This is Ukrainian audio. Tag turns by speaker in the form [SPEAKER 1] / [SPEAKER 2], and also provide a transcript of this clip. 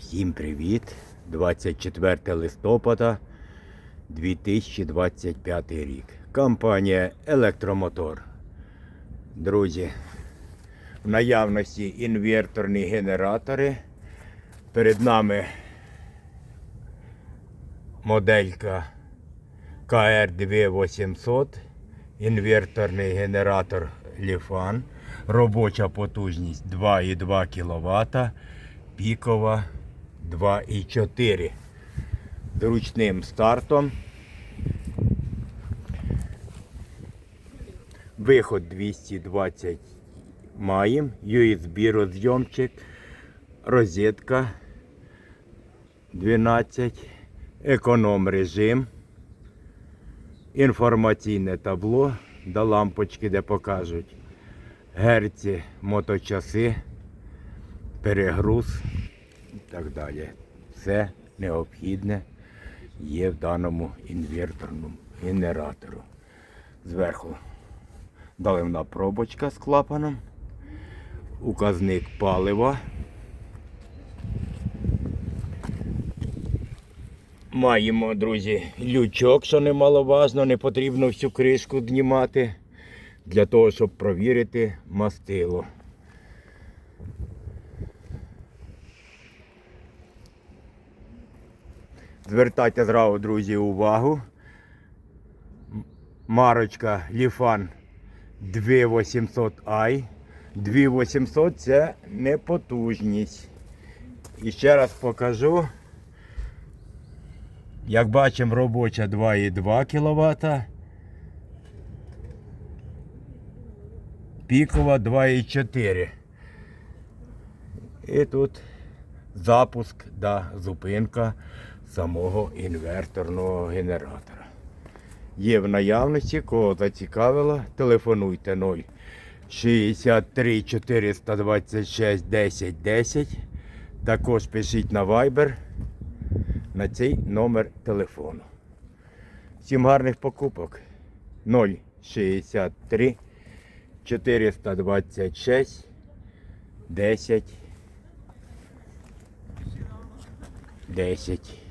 [SPEAKER 1] Всім привіт! 24 листопада 2025 рік. Компанія Електромотор. Друзі, в наявності інверторні генератори. Перед нами моделька КР2800, інверторний генератор Ліфан, робоча потужність 2,2 кВт, пікова 2,4 з ручним стартом. Виход 220 маємо, USB розйомчик, розетка 12, економ режим, інформаційне табло. До лампочки, де покажуть герці, моточаси, перегруз і так далі. Все необхідне є в даному інверторному генератору. Зверху далевна пробочка з клапаном, указник палива. Маємо, друзі, лючок, що немаловажно, не потрібно всю кришку знімати для того, щоб провірити мастило. Звертайте зразу, друзі, увагу. Марочка Ліфан 2800i. 2800 це не потужність. І ще раз покажу. Як бачимо, робоча 2,2 кВт. Пікова 2,4. І тут запуск да зупинка самого інверторного генератора. Є в наявності, кого зацікавило, телефонуйте 0 63 426 10 10. Також пишіть на Viber на цей номер телефону. Всім гарних покупок 063 426 10 10